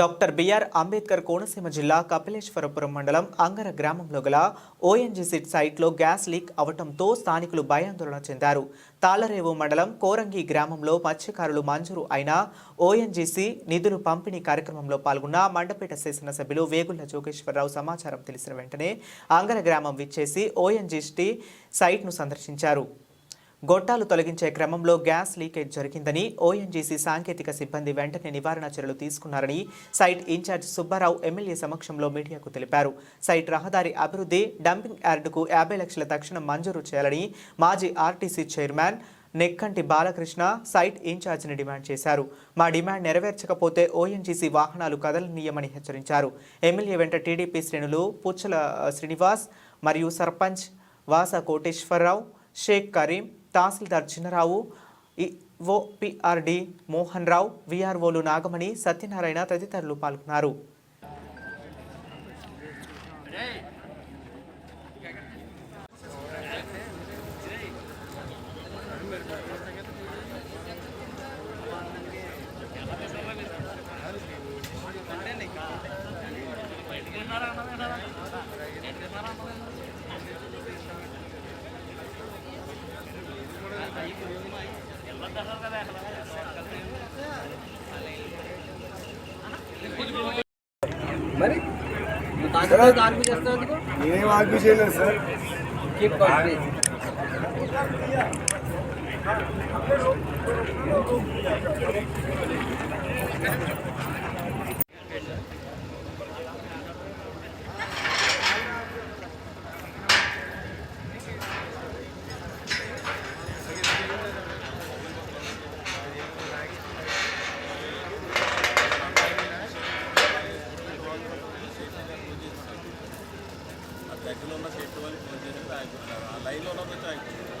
Doctor BR Ambedkar Konaseema జిల్లా కపిలేశ్వరపురం మండలం అంగర గ్రామంలో గల ఓఎన్జీసీ సైట్లో గ్యాస్ లీక్ అవటంతో స్థానికులు భయాందోళన చెందారు. తాళరేవు మండలం కోరంగి గ్రామంలో మత్స్యకారులు మంజూరు అయిన ఓఎన్జీసీ నిధులు పంపిణీ కార్యక్రమంలో పాల్గొన్న మండపేట శాసనసభ్యులు వేగుళ్ళ జోగేశ్వరరావు సమాచారం తెలిసిన వెంటనే అంగర గ్రామం విచ్చేసి ఓఎన్జీసీ సైట్ను సందర్శించారు. గొట్టాలు తొలగించే క్రమంలో గ్యాస్ లీకేజ్ జరిగిందని ఓఎన్జీసీ సాంకేతిక సిబ్బంది వెంటనే నివారణ చర్యలు తీసుకున్నారని సైట్ ఇన్ఛార్జ్ సుబ్బారావు ఎమ్మెల్యే సమక్షంలో మీడియాకు తెలిపారు. సైట్ రహదారి అభివృద్ధి డంపింగ్ యార్డుకు యాభై లక్షల తక్షణం మంజూరు చేయాలని మాజీ RTC chairman Nekkanti Balakrishna site ఇన్ఛార్జిని demand చేశారు. మా డిమాండ్ నెరవేర్చకపోతే ఓఎన్జీసీ వాహనాలు కదలనీయమని హెచ్చరించారు. ఎమ్మెల్యే వెంట టీడీపీ శ్రేణులు పుచ్చల శ్రీనివాస్ మరియు సర్పంచ్ వాస కోటేశ్వరరావు షేక్ కరీం తహసీల్దార్ చిన్నరావు ఓపిఆర్డి మోహన్ రావు విఆర్ఓలు నాగమణి సత్యనారాయణ తదితరులు పాల్గొన్నారు. మరి నువ్వు తాగుతావు తాగు చేస్తావు ఎందుకు నేనేం ఆర్గ్యూ చేయలేదు సార్ కీప్ కాల్ దగ్గరలో ఉన్న చెట్టు వాళ్ళు ఫోన్ చేసి ఆగిపోతున్నారు ఆ లైన్లో ఉన్న వచ్చి ఆగిపోతున్నారు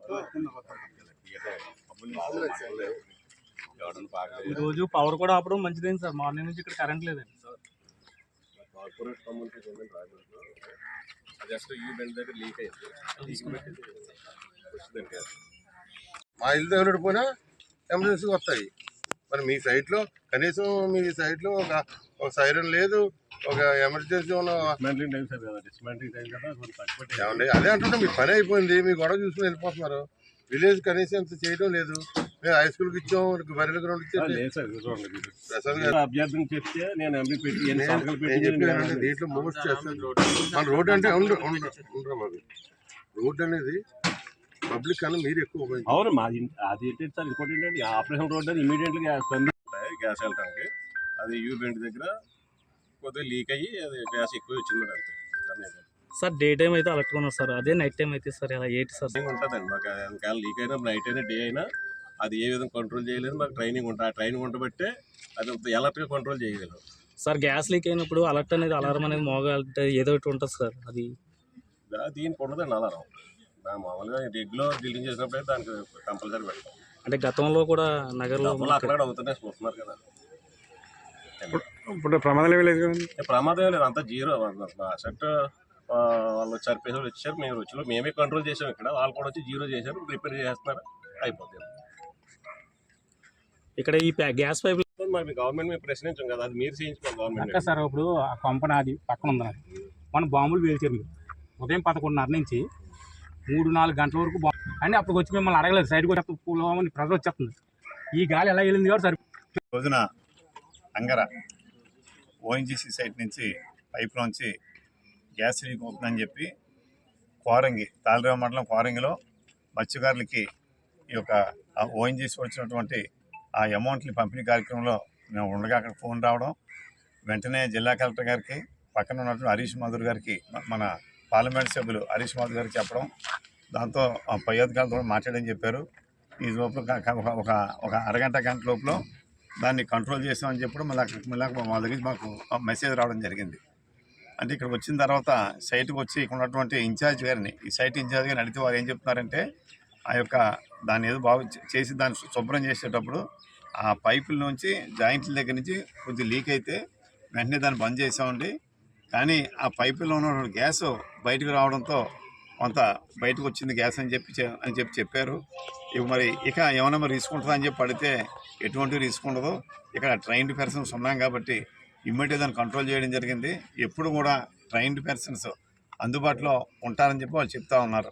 హలో టీ కూడా ఎవడన్నా బాగా ఈ రోజు పవర్ కూడా ఆపడం మంచిదేంటి సార్. మార్నింగ్ నుంచి ఇక్కడ కరెంట్ లేదండి. కార్పొరేట్ కమ్యూనికేషన్ ఉందని రాజమండ్రిలో జస్ట్ ఈ బెండ్ దగ్గర లీక్ అయింది. లీక్ పెట్టి వచ్చిందండి గ్యాస్ మా ఇల్లు దగ్గర పోయినా ఎమర్జెన్సీ వస్తాయి. మరి మీ సైట్లో కనీసం మీ సైట్లో ఒక ఒక సైరన్ లేదు ఒక ఎమర్జెన్సీ ఉన్న ఏమండి అదే అంటుంటే మీ పని అయిపోయింది మీ గొడవ చూసుకుని వెళ్ళిపోతున్నారు. విలేజ్ కనీసం ఇంత చేయడం లేదు. మేము హై స్కూల్కి ఇచ్చాం బరిల గ్రౌండ్ ఇచ్చాం దీంట్లో మోస్ట్ చేస్తాను. మన రోడ్ అంటే ఉండు ఉండు ఉండరా బాబు రోడ్ అనేది పబ్లిక్ కన్నా మీరు ఎక్కువ అవును మాది అది ఏంటంటే సార్ ఇంకోటి ఏంటంటే ఆపరేషన్ రోడ్ అని ఇమీడియట్లీ గ్యాస్ ఉంటాయి గ్యాస్ వెళ్ళటానికి. అది యూ బెండ్ దగ్గర కొద్దిగా లీక్ అయ్యి అది గ్యాస్ ఎక్కువ వచ్చింది అంతే. సార్ డే టైం అయితే అలర్ట్ ఉన్నారు సార్. అదే నైట్ టైం అయితే సార్ ఇలా ఏంటి సార్? ఉంటుందండి. మాకు ఒకవేళ లీక్ అయినా నైట్ అయినా డే అయినా అది ఏ విధంగా కంట్రోల్ చేయలేదు. మాకు ట్రైనింగ్ ఉంటుంది ఆ ట్రైనింగ్ ఉండబట్టే అది ఎలర్ట్గా కంట్రోల్ చేయగలం. సార్ గ్యాస్ లీక్ అయినప్పుడు అలర్ట్ అనేది అలారం అనేది మోగాలంటే ఏదో ఒకటి ఉంటుంది సార్ అది. దీనికి ఉండదండి అలారం మామూలుగా రెగ్యులో డ్రిల్లింగ్ చేసినప్పుడే దానికి కంపల్సరీ పెడతాం. అంటే గతంలో కూడా నగరంలో అక్కడ అవుతున్నాయి చూస్తున్నారు కదా. ఇప్పుడు ప్రమాదాలు ఏమీ లేదు కదండి. ప్రమాదం ఏం లేదు. అంతా జీరో. అసెట్ వాళ్ళు చనిపోయే వాళ్ళు వచ్చారు మేము వచ్చి మేమే కంట్రోల్ చేసాం ఇక్కడ. వాళ్ళు కూడా వచ్చి జీరో చేశారు. రిపేర్ చేస్తున్నారు. అయిపోతుంది. ఇక్కడ ఈ ప్యా- గ్యాస్ పైప్ మరి గవర్నమెంట్ మేము ప్రశ్నించాం కదా. అది మీరు చేయించుకోవాలి గవర్నమెంట్ సార్ ఇప్పుడు ఆ కంపెనీ అది పక్కన ఉంది మన బాంబులు పేల్చారు మీరు. ఉదయం పదకొండున్నర నుంచి మూడు నాలుగు గంటల వరకు బాగుంది అని అప్పుడు వచ్చి మిమ్మల్ని అడగలేదు. సైడ్కి వచ్చి పూలమని ప్రజలు వచ్చేస్తుంది ఈ గాలి ఎలా వెళ్ళింది కాబట్టి సరి రోజున అంగర ఓఎన్జీసీ సైట్ నుంచి పైప్లోంచి గ్యాస్ లీక్ అవుతుందని చెప్పి కోరంగి తాళరేవ మండలం కోరంగిలో మత్స్యకారులకి ఈ యొక్క ఓఎన్జీసీ వచ్చినటువంటి ఆ అమౌంట్ని పంపిణీ కార్యక్రమంలో మేము ఉండగా అక్కడ ఫోన్ రావడం వెంటనే జిల్లా కలెక్టర్ గారికి పక్కన ఉన్నటువంటి హరీష్ మధుర్ గారికి మన పార్లమెంట్ సభ్యులు హరీష్ మాధవ్ గారికి చెప్పడం దాంతో ఆ పై అధికారులతో మాట్లాడని చెప్పారు. ఈ లోపల ఒక- ఒక అరగంట గంట లోపల దాన్ని కంట్రోల్ చేసామని చెప్పడం మళ్ళీ మళ్ళీ మా దగ్గర మాకు మెసేజ్ రావడం జరిగింది. అంటే ఇక్కడ వచ్చిన తర్వాత సైట్కి వచ్చి ఇక్కడ ఉన్నటువంటి ఇన్ఛార్జ్ గారిని ఈ సైట్ ఇన్ఛార్జ్ గారిని అడిగితే వారు ఏం చెప్తున్నారంటే ఆ యొక్క దాన్ని ఏదో బాగు చేసి దాన్ని శుభ్రం చేసేటప్పుడు ఆ పైపుల నుంచి జాయింట్ల దగ్గర నుంచి కొద్దిగా లీక్ అయితే వెంటనే దాన్ని బంద్ చేసామండి. కానీ ఆ పైపులో ఉన్న గ్యాస్ బయటకు రావడంతో కొంత బయటకు వచ్చింది గ్యాస్ అని చెప్పి అని చెప్పి చెప్పారు. ఇక మరి ఇక ఏమైనా మరి రిస్క్ ఉంటుందా అని చెప్పి పడితే ఎటువంటి రిస్క్ ఉండదు. ఇక్కడ ట్రైన్డ్ పర్సన్స్ ఉన్నాం కాబట్టి ఇమ్మీడియట్ దాన్ని కంట్రోల్ చేయడం జరిగింది. ఎప్పుడు కూడా ట్రైన్డ్ పర్సన్స్ అందుబాటులో ఉంటారని చెప్పి వాళ్ళు చెప్తా ఉన్నారు.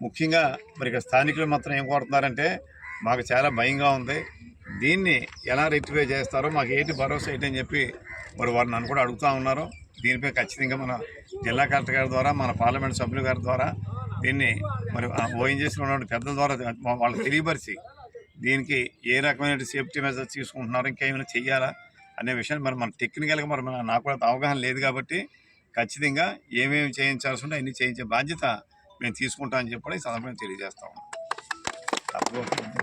ముఖ్యంగా మరి ఇక స్థానికులు మాత్రం ఏం కోరుతున్నారంటే మాకు చాలా భయంగా ఉంది. దీన్ని ఎలా రెక్టిఫై చేస్తారో మాకు ఏంటి భరోసా ఏంటి అని చెప్పి మరి వారు నన్ను కూడా అడుగుతూ ఉన్నారు. దీనిపై ఖచ్చితంగా మన జిల్లా కలెక్టర్ గారి ద్వారా మన పార్లమెంట్ సభ్యుల గారి ద్వారా దీన్ని మరి ఓఎన్జీసీలో ఉన్నటువంటి పెద్దల ద్వారా వాళ్ళకి తెలియపరిచి దీనికి ఏ రకమైన సేఫ్టీ మెజర్స్ తీసుకుంటున్నారు ఇంకేమైనా చెయ్యాలా అనే విషయాన్ని మరి మన టెక్నికల్గా మరి మన నాకు కూడా అవగాహన లేదు కాబట్టి ఖచ్చితంగా ఏమేమి చేయించాల్సి ఉంటే అన్ని చేయించే బాధ్యత మేము తీసుకుంటామని చెప్పి ఈ సందర్భంగా తెలియజేస్తాం తప్పకుండా.